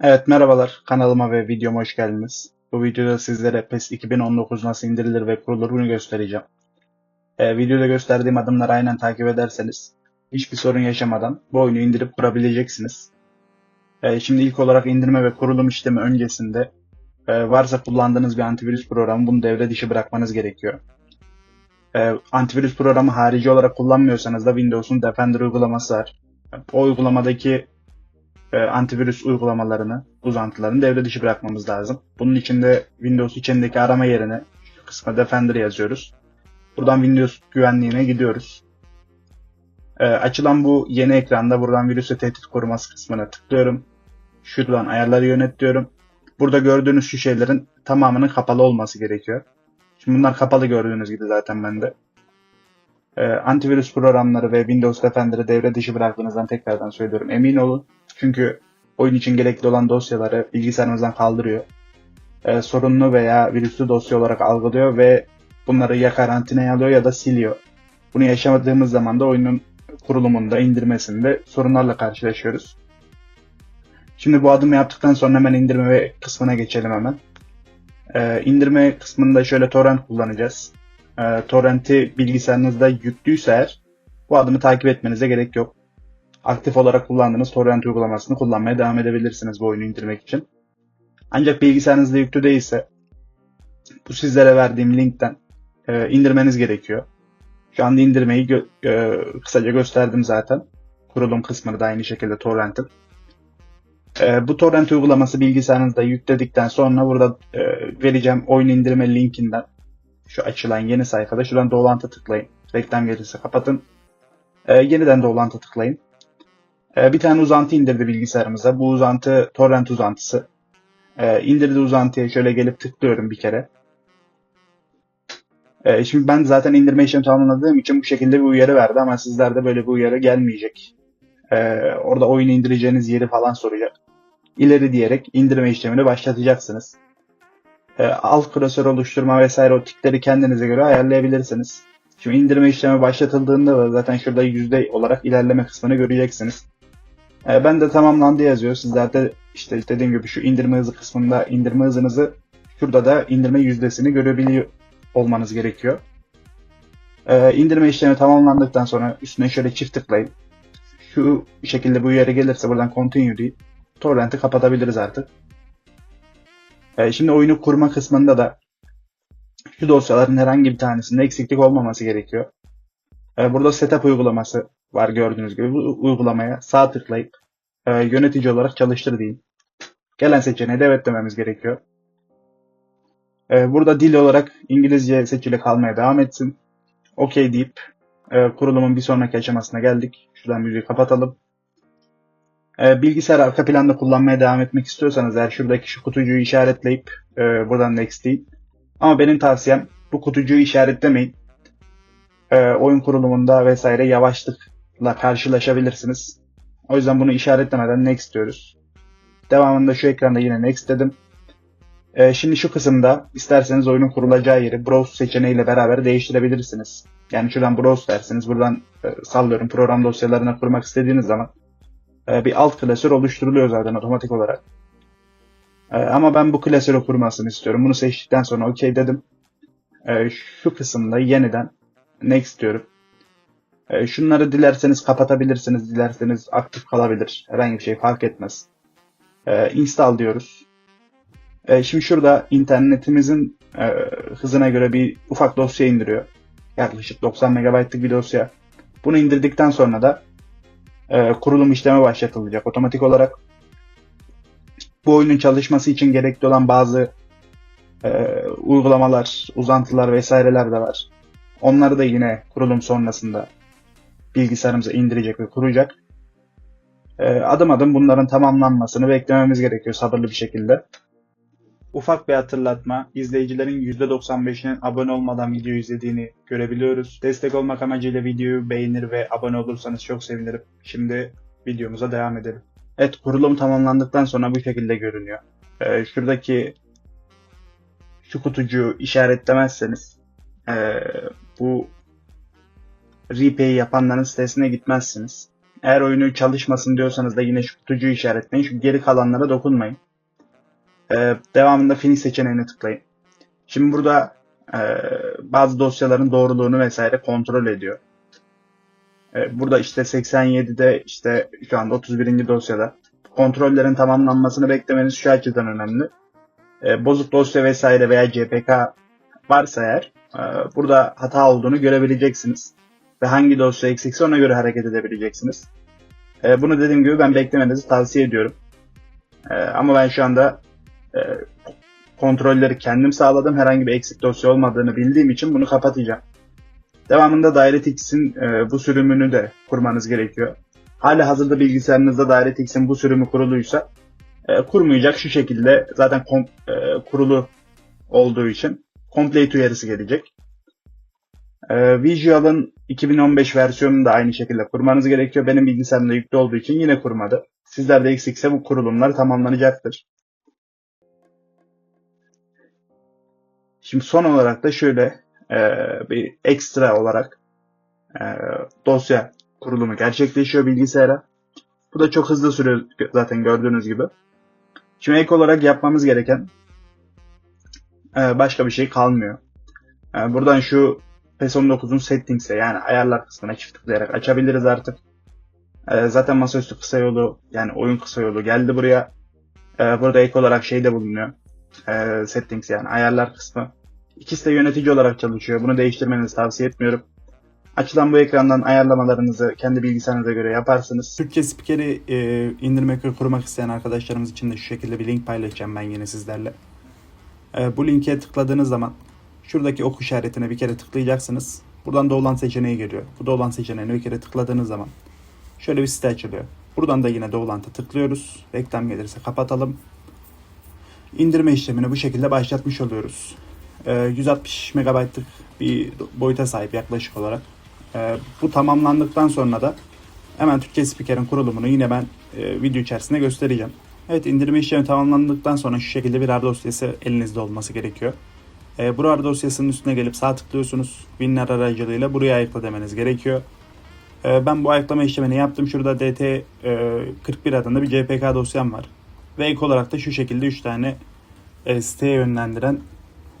Evet merhabalar kanalıma ve videoma hoş geldiniz. Bu videoda sizlere PES 2019 nasıl indirilir ve kurulur bunu göstereceğim. Ee, videoda gösterdiğim adımları aynen takip ederseniz hiçbir sorun yaşamadan bu oyunu indirip kurabileceksiniz. Ee, şimdi ilk olarak indirme ve kurulum işlemi öncesinde e, varsa kullandığınız bir antivirüs programı bunu devre dışı bırakmanız gerekiyor. Ee, antivirüs programı harici olarak kullanmıyorsanız da Windows'un Defender uygulaması var. O uygulamadaki e, antivirüs uygulamalarını, uzantılarını devre dışı bırakmamız lazım. Bunun için de Windows içindeki arama yerine kısma Defender yazıyoruz. Buradan Windows güvenliğine gidiyoruz. E, açılan bu yeni ekranda buradan virüse tehdit koruması kısmına tıklıyorum. Şuradan ayarları yönet diyorum. Burada gördüğünüz şu şeylerin tamamının kapalı olması gerekiyor. Şimdi bunlar kapalı gördüğünüz gibi zaten bende. E, antivirüs programları ve Windows Defender'ı devre dışı bıraktığınızdan tekrardan söylüyorum. Emin olun. Çünkü oyun için gerekli olan dosyaları bilgisayarınızdan kaldırıyor. Ee, sorunlu veya virüslü dosya olarak algılıyor ve bunları ya karantinaya alıyor ya da siliyor. Bunu yaşamadığımız zaman da oyunun kurulumunda, indirmesinde sorunlarla karşılaşıyoruz. Şimdi bu adımı yaptıktan sonra hemen indirme kısmına geçelim hemen. Ee, indirme kısmında şöyle torrent kullanacağız. Ee, torrenti bilgisayarınızda yüklüyse eğer bu adımı takip etmenize gerek yok aktif olarak kullandığınız torrent uygulamasını kullanmaya devam edebilirsiniz bu oyunu indirmek için. Ancak bilgisayarınızda yüklü değilse bu sizlere verdiğim linkten e, indirmeniz gerekiyor. Şu anda indirmeyi gö- e, kısaca gösterdim zaten. Kurulum kısmını da aynı şekilde torrentin. E, bu torrent uygulaması bilgisayarınızda yükledikten sonra burada e, vereceğim oyun indirme linkinden şu açılan yeni sayfada şuradan dolantı tıklayın. Reklam gelirse kapatın. E, yeniden dolantı tıklayın. Ee, bir tane uzantı indirdi bilgisayarımıza. Bu uzantı torrent uzantısı. Ee, indirdiği uzantıya şöyle gelip tıklıyorum bir kere. Ee, şimdi ben zaten indirme işlemi tamamladığım için bu şekilde bir uyarı verdi ama sizlerde böyle bir uyarı gelmeyecek. orada oyunu indireceğiniz yeri falan soracak. İleri diyerek indirme işlemini başlatacaksınız. Alt klasör oluşturma vesaire o tikleri kendinize göre ayarlayabilirsiniz. Şimdi indirme işlemi başlatıldığında da zaten şurada yüzde olarak ilerleme kısmını göreceksiniz. E, ben de tamamlandı yazıyor. Sizler de işte dediğim gibi şu indirme hızı kısmında indirme hızınızı şurada da indirme yüzdesini görebiliyor olmanız gerekiyor. E, indirme işlemi tamamlandıktan sonra üstüne şöyle çift tıklayın. Şu şekilde bu yere gelirse buradan continue deyip torrent'i kapatabiliriz artık. E, şimdi oyunu kurma kısmında da şu dosyaların herhangi bir tanesinde eksiklik olmaması gerekiyor. E, burada setup uygulaması var gördüğünüz gibi. Bu uygulamaya sağ tıklayıp e, yönetici olarak çalıştır deyin. Gelen seçeneğe de evet dememiz gerekiyor. E, burada dil olarak İngilizce seçili kalmaya devam etsin. OK deyip e, kurulumun bir sonraki aşamasına geldik. Şuradan müziği kapatalım. E, bilgisayar arka planda kullanmaya devam etmek istiyorsanız eğer şuradaki şu kutucuğu işaretleyip e, buradan next deyin. Ama benim tavsiyem bu kutucuğu işaretlemeyin. E, oyun kurulumunda vesaire yavaşlıkla karşılaşabilirsiniz. O yüzden bunu işaretlemeden next diyoruz. Devamında şu ekranda yine next dedim. Ee, şimdi şu kısımda isterseniz oyunun kurulacağı yeri browse seçeneğiyle beraber değiştirebilirsiniz. Yani şuradan browse dersiniz. Buradan e, sallıyorum program dosyalarına kurmak istediğiniz zaman e, bir alt klasör oluşturuluyor zaten otomatik olarak. E, ama ben bu klasörü kurmasını istiyorum. Bunu seçtikten sonra OK dedim. E, şu kısımda yeniden next diyorum. Şunları dilerseniz kapatabilirsiniz, dilerseniz aktif kalabilir. Herhangi bir şey fark etmez. İnstall diyoruz. Şimdi şurada internetimizin e, hızına göre bir ufak dosya indiriyor. Yaklaşık 90 MB'lık bir dosya. Bunu indirdikten sonra da e, kurulum işlemi başlatılacak otomatik olarak. Bu oyunun çalışması için gerekli olan bazı e, uygulamalar, uzantılar vesaireler de var. Onları da yine kurulum sonrasında bilgisayarımıza indirecek ve kuracak. E, adım adım bunların tamamlanmasını beklememiz gerekiyor sabırlı bir şekilde. Ufak bir hatırlatma, izleyicilerin %95'inin abone olmadan video izlediğini görebiliyoruz. Destek olmak amacıyla videoyu beğenir ve abone olursanız çok sevinirim. Şimdi videomuza devam edelim. Evet kurulum tamamlandıktan sonra bu şekilde görünüyor. Ee, şuradaki şu kutucuğu işaretlemezseniz e, bu repay yapanların sitesine gitmezsiniz. Eğer oyunu çalışmasın diyorsanız da yine şu kutucuğu işaretleyin. Şu geri kalanlara dokunmayın. Ee, devamında finish seçeneğine tıklayın. Şimdi burada e, bazı dosyaların doğruluğunu vesaire kontrol ediyor. E, burada işte 87'de işte şu anda 31. dosyada kontrollerin tamamlanmasını beklemeniz şu açıdan önemli. E, bozuk dosya vesaire veya CPK varsa eğer e, burada hata olduğunu görebileceksiniz. Ve hangi dosya eksikse ona göre hareket edebileceksiniz. E, bunu dediğim gibi ben beklemenizi tavsiye ediyorum. E, ama ben şu anda e, kontrolleri kendim sağladım. Herhangi bir eksik dosya olmadığını bildiğim için bunu kapatacağım. Devamında DirectX'in e, bu sürümünü de kurmanız gerekiyor. Hala hazırda bilgisayarınızda DirectX'in bu sürümü kuruluysa e, kurmayacak şu şekilde zaten kom- e, kurulu olduğu için complete uyarısı gelecek. E, Visual'ın 2015 versiyonunu da aynı şekilde kurmanız gerekiyor. Benim bilgisayarımda yüklü olduğu için yine kurmadı. Sizlerde eksikse bu kurulumlar tamamlanacaktır. Şimdi son olarak da şöyle e, bir ekstra olarak e, dosya kurulumu gerçekleşiyor bilgisayara. Bu da çok hızlı sürüyor zaten gördüğünüz gibi. Şimdi ek olarak yapmamız gereken e, başka bir şey kalmıyor. E, buradan şu PES19'un settings'e yani ayarlar kısmına çift tıklayarak açabiliriz artık. E, zaten masaüstü kısa yolu yani oyun kısa yolu geldi buraya. E, burada ek olarak şey de bulunuyor. E, settings yani ayarlar kısmı. İkisi de yönetici olarak çalışıyor. Bunu değiştirmenizi tavsiye etmiyorum. Açılan bu ekrandan ayarlamalarınızı kendi bilgisayarınıza göre yaparsınız. Türkçe spikeri e, indirmek ve kurmak isteyen arkadaşlarımız için de şu şekilde bir link paylaşacağım ben yine sizlerle. E, bu linke tıkladığınız zaman şuradaki ok işaretine bir kere tıklayacaksınız. Buradan doğulan seçeneği geliyor. Bu doğulan seçeneğine bir kere tıkladığınız zaman şöyle bir site açılıyor. Buradan da yine doğulanta tıklıyoruz. Reklam gelirse kapatalım. İndirme işlemini bu şekilde başlatmış oluyoruz. E, 160 MB'lık bir boyuta sahip yaklaşık olarak. E, bu tamamlandıktan sonra da hemen Türkçe spikerin kurulumunu yine ben e, video içerisinde göstereceğim. Evet indirme işlemi tamamlandıktan sonra şu şekilde bir RAR dosyası elinizde olması gerekiyor. E, bu RAR dosyasının üstüne gelip sağ tıklıyorsunuz. Winrar aracılığıyla buraya ayıkla demeniz gerekiyor. Ben bu ayıklama işlemini yaptım. Şurada DT e, 41 adında bir CPK dosyam var. Ve ek olarak da şu şekilde 3 tane e, siteye yönlendiren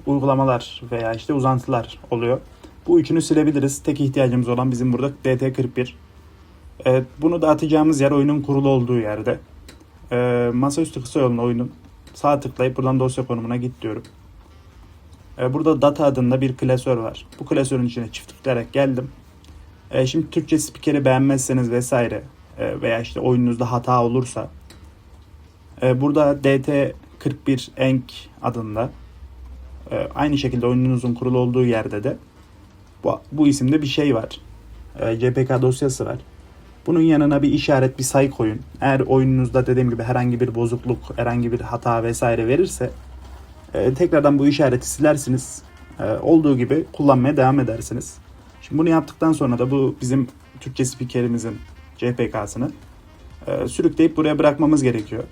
uygulamalar veya işte uzantılar oluyor. Bu üçünü silebiliriz. Tek ihtiyacımız olan bizim burada DT41. Evet, bunu da atacağımız yer oyunun kurulu olduğu yerde. Ee, masaüstü kısa yolun oyunun sağ tıklayıp buradan dosya konumuna git diyorum. Ee, burada data adında bir klasör var. Bu klasörün içine çift tıklayarak geldim. Ee, şimdi Türkçe spikeri beğenmezseniz vesaire e, veya işte oyununuzda hata olursa e, burada DT41 Enk adında e, aynı şekilde oyununuzun kurulu olduğu yerde de bu, bu isimde bir şey var. E, CPK dosyası var. Bunun yanına bir işaret, bir sayı koyun. Eğer oyununuzda dediğim gibi herhangi bir bozukluk, herhangi bir hata vesaire verirse e, tekrardan bu işareti silersiniz. E, olduğu gibi kullanmaya devam edersiniz. Şimdi bunu yaptıktan sonra da bu bizim Türkçe spikerimizin CPK'sını e, sürükleyip buraya bırakmamız gerekiyor.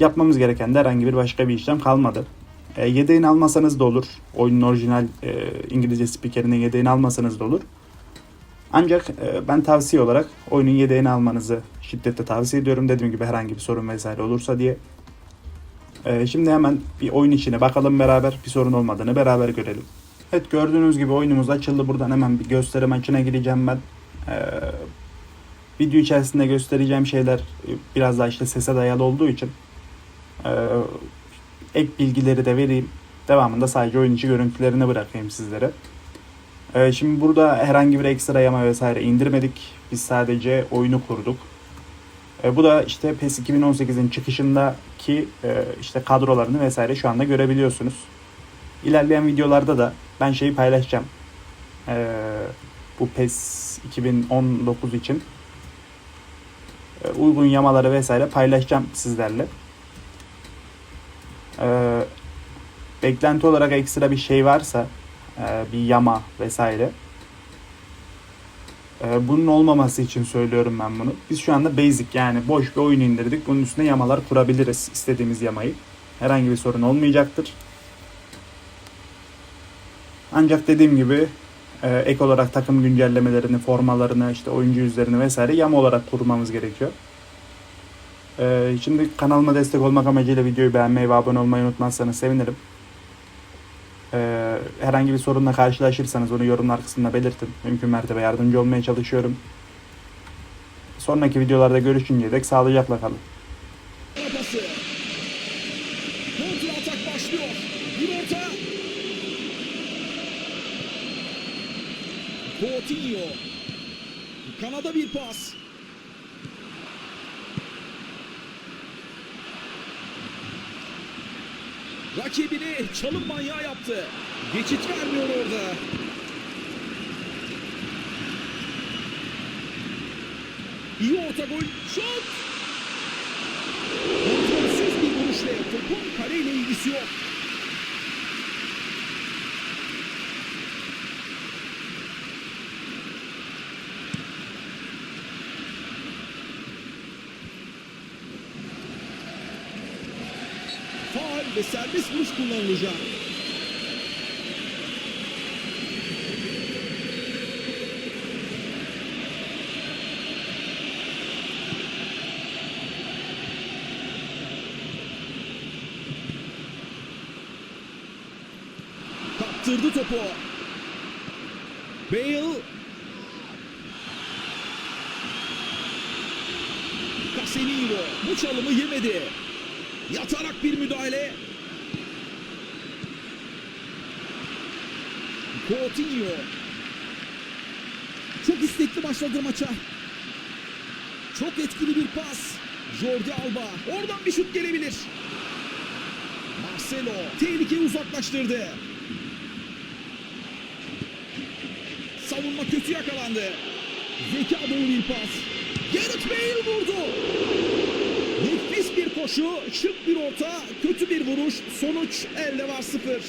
Yapmamız gereken de herhangi bir başka bir işlem kalmadı. E, yedeğini almasanız da olur. Oyunun orijinal e, İngilizce spikerinin yedeğini almasanız da olur. Ancak e, ben tavsiye olarak oyunun yedeğini almanızı şiddetle tavsiye ediyorum. Dediğim gibi herhangi bir sorun vesaire olursa diye. E, şimdi hemen bir oyun içine bakalım beraber. Bir sorun olmadığını beraber görelim. Evet gördüğünüz gibi oyunumuz açıldı. Buradan hemen bir gösteri maçına gireceğim ben. E, video içerisinde göstereceğim şeyler biraz daha işte sese dayalı olduğu için e, ek bilgileri de vereyim. Devamında sadece oyun içi görüntülerini bırakayım sizlere. Ee, şimdi burada herhangi bir ekstra yama vesaire indirmedik. Biz sadece oyunu kurduk. Ee, bu da işte PES 2018'in çıkışındaki e, işte kadrolarını vesaire şu anda görebiliyorsunuz. İlerleyen videolarda da ben şeyi paylaşacağım. Ee, bu PES 2019 için e, uygun yamaları vesaire paylaşacağım sizlerle. Ee, beklenti olarak ekstra bir şey varsa e, bir yama vesaire e, bunun olmaması için söylüyorum ben bunu. Biz şu anda basic yani boş bir oyun indirdik. Bunun üstüne yamalar kurabiliriz istediğimiz yamayı. Herhangi bir sorun olmayacaktır. Ancak dediğim gibi Ee, ek olarak takım güncellemelerini, formalarını, işte oyuncu yüzlerini vesaire yama olarak kurmamız gerekiyor. Ee, şimdi kanalıma destek olmak amacıyla videoyu beğenmeyi ve abone olmayı unutmazsanız sevinirim. Ee, herhangi bir sorunla karşılaşırsanız onu yorumlar kısmında belirtin. Mümkün mertebe yardımcı olmaya çalışıyorum. Sonraki videolarda görüşünceye dek sağlıcakla kalın. Coutinho. Kanada bir pas. Rakibini çalım manyağı yaptı. Geçit vermiyor orada. İyi orta gol. Şut! Kontrolsüz bir vuruşla topun kaleyle ilgisi yok. Faal ve serbest vuruş kullanılacak. Kaptırdı topu. Bale. Casemiro bu çalımı yemedi. Yatarak bir müdahale. Coutinho. Çok istekli başladı maça. Çok etkili bir pas. Jordi Alba. Oradan bir şut gelebilir. Marcelo tehlikeyi uzaklaştırdı. Savunma kötü yakalandı. Zeka dolu bir pas. Gareth Bale vurdu. Nefis bir koşu, şık bir orta, kötü bir vuruş. Sonuç elde var sıfır.